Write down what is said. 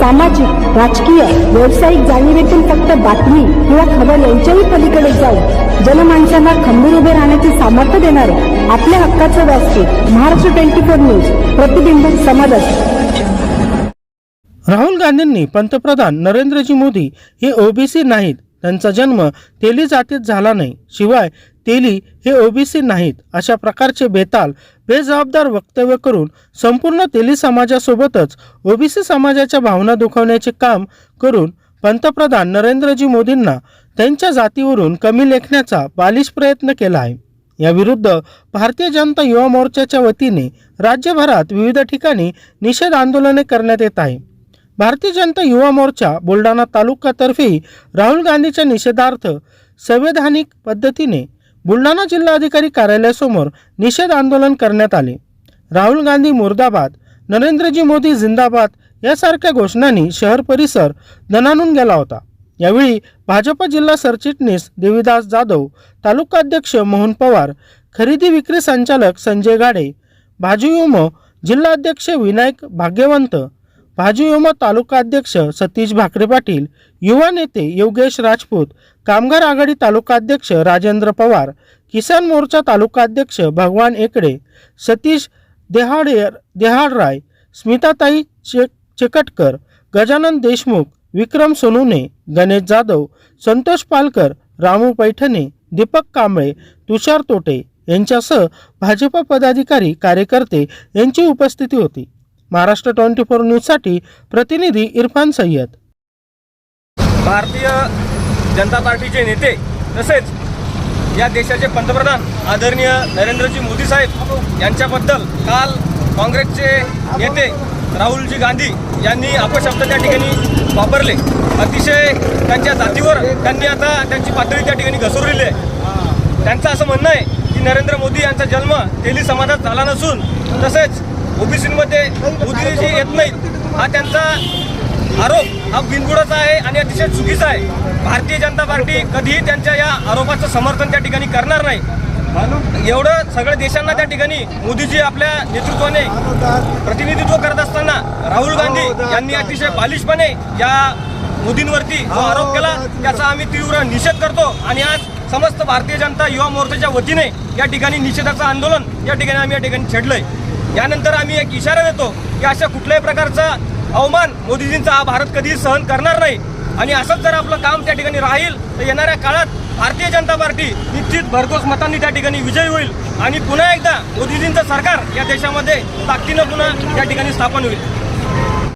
सामाजिक राजकीय व्यावसायिक जाणीवेतून फक्त बातमी किंवा खबर यांच्याही पलीकडे जाऊन जनमानसांना खंबीर उभे राहण्याचे सामर्थ्य देणारे आपल्या हक्काचं व्यासपीठ महाराष्ट्र ट्वेंटी फोर न्यूज प्रतिबिंब समाजात राहुल गांधींनी पंतप्रधान नरेंद्रजी मोदी हे ओबीसी नाहीत त्यांचा जन्म तेली जातीत झाला नाही. शिवाय तेली हे ओबीसी नाहीत अशा प्रकारचे बेताल बेजबाबदार वक्तव्य करून संपूर्ण तेली समाजासोबतच ओबीसी समाजाच्या भावना दुखवण्याचे काम करून पंतप्रधान नरेंद्रजी मोदींना त्यांच्या जातीवरून कमी लेखण्याचा बालिश प्रयत्न केला आहे. याविरुद्ध भारतीय जनता युवा मोर्चाच्या वतीने राज्यभरात विविध ठिकाणी निषेध आंदोलने करण्यात येत आहे. भारतीय जनता युवा मोर्चा बुलढाणा तालुक्यातर्फे राहुल गांधीच्या निषेधार्थ संवैधानिक पद्धतीने बुलढाणा जिल्हाधिकारी कार्यालयासमोर निषेध आंदोलन करण्यात आले. राहुल गांधी मुर्दाबाद नरेंद्रजी मोदी जिंदाबाद यासारख्या घोषणांनी शहर परिसर दणानून गेला होता. यावेळी भाजप जिल्हा सरचिटणीस देवीदास जाधव तालुकाध्यक्ष मोहन पवार खरेदी विक्री संचालक संजय गाडे भाजयुम जिल्हाध्यक्ष विनायक भाग्यवंत भाजयुम तालुका अध्यक्ष सतीश भाकरे पाटील युवा नेते योगेश राजपूत कामगार आघाडी तालुका अध्यक्ष राजेंद्र पवार किसान मोर्चा तालुका अध्यक्ष भगवान एकडे सतीश देहाडेर देहाडराय स्मिताताई चे चेकटकर गजानन देशमुख विक्रम सोनुने गणेश जाधव संतोष पालकर रामू पैठणे दीपक कांबळे तुषार तोटे यांच्यासह भाजप पदाधिकारी कार्यकर्ते यांची उपस्थिती होती. महाराष्ट्र ट्वेंटी फोर न्यूजसाठी प्रतिनिधी इरफान सय्यद. भारतीय जनता पार्टीचे नेते तसेच या देशाचे पंतप्रधान आदरणीय नरेंद्रजी मोदी साहेब यांच्याबद्दल काल काँग्रेसचे नेते राहुलजी गांधी यांनी अपशब्द त्या ठिकाणी वापरले. अतिशय त्यांच्या जातीवर त्यांनी आता त्यांची पातळी त्या ठिकाणी घसरलेली आहे. त्यांचं असं म्हणणं आहे की नरेंद्र मोदी यांचा जन्म तेली समाजात झाला नसून तसेच ओबीसीमध्ये मोदीजी येत नाहीत हा त्यांचा आरोप हा बिनबुडाचा आहे आणि अतिशय चुकीचा आहे. भारतीय जनता पार्टी कधीही त्यांच्या या आरोपाचं समर्थन त्या ठिकाणी करणार नाही. एवढं सगळ्या देशांना त्या ठिकाणी मोदीजी आपल्या नेतृत्वाने प्रतिनिधित्व करत असताना राहुल गांधी यांनी अतिशय बालिशपणे या मोदींवरती जो आरोप केला त्याचा आम्ही तीव्र निषेध करतो. आणि आज समस्त भारतीय जनता युवा मोर्चाच्या वतीने या ठिकाणी निषेधाचं आंदोलन या ठिकाणी आम्ही या ठिकाणी छेडलंय. यानंतर आम्ही एक इशारा देतो की अशा कुठल्याही प्रकारचा अवमान मोदीजींचा हा भारत कधीही सहन करणार नाही. आणि असंच जर आपलं काम त्या ठिकाणी राहील तर येणाऱ्या काळात भारतीय जनता पार्टी निश्चित भरघोस मतांनी त्या ठिकाणी विजयी होईल आणि पुन्हा एकदा मोदीजींचं सरकार या देशामध्ये ताकदीनं पुन्हा या ठिकाणी स्थापन होईल.